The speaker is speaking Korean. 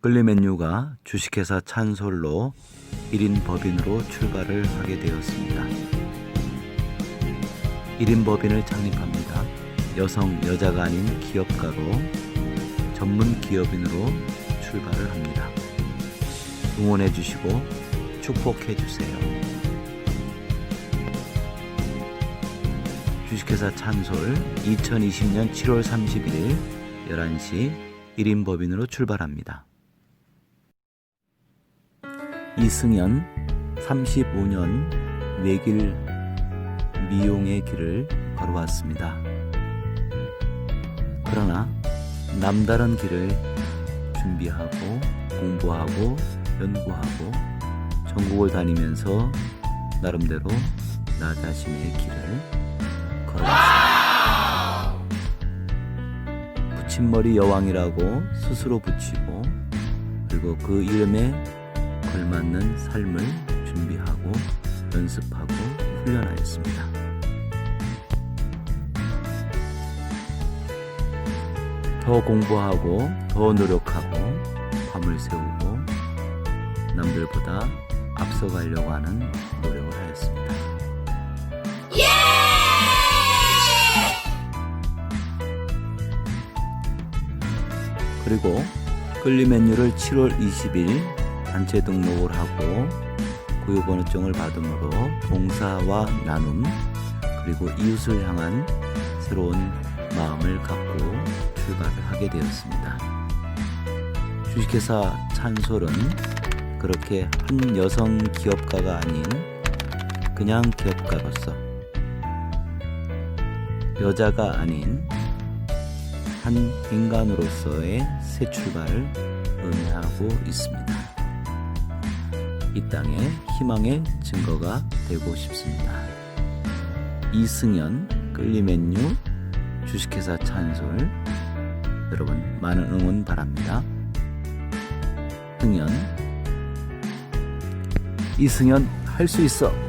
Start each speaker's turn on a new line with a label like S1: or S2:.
S1: 끌리맨유가 주식회사 찬솔로 1인 법인으로 출발을 하게 되었습니다. 1인 법인을 창립합니다. 여성, 여자가 아닌 기업가로 전문 기업인으로 출발을 합니다. 응원해 주시고 축복해 주세요. 주식회사 찬솔 2020년 7월 31일 11시 1인 법인으로 출발합니다. 이승연 35년 외길 미용의 길을 걸어왔습니다. 그러나 남다른 길을 준비하고 공부하고 연구하고 전국을 다니면서 나름대로 나 자신의 길을 걸어왔습니다. 붙임머리 여왕이라고 스스로 붙이고 그리고 그 이름에 걸맞는 삶을 준비하고 연습하고 훈련하였습니다. 더 공부하고 더 노력하고 밤을 새우고 남들보다 앞서가려고 하는 노력을 하였습니다. 그리고 끌리맨유를 7월 20일 단체 등록을 하고 고유번호증을 받음으로 봉사와 나눔 그리고 이웃을 향한 새로운 마음을 갖고 출발을 하게 되었습니다. 주식회사 찬솔은 그렇게 한 여성 기업가가 아닌 그냥 기업가로서 여자가 아닌 한 인간으로서의 새 출발을 의미하고 있습니다. 이 땅에 희망의 증거가 되고 싶습니다. 이승연 끌리맨유 주식회사 찬솔 여러분 많은 응원 바랍니다. 승연 이승연 할 수 있어.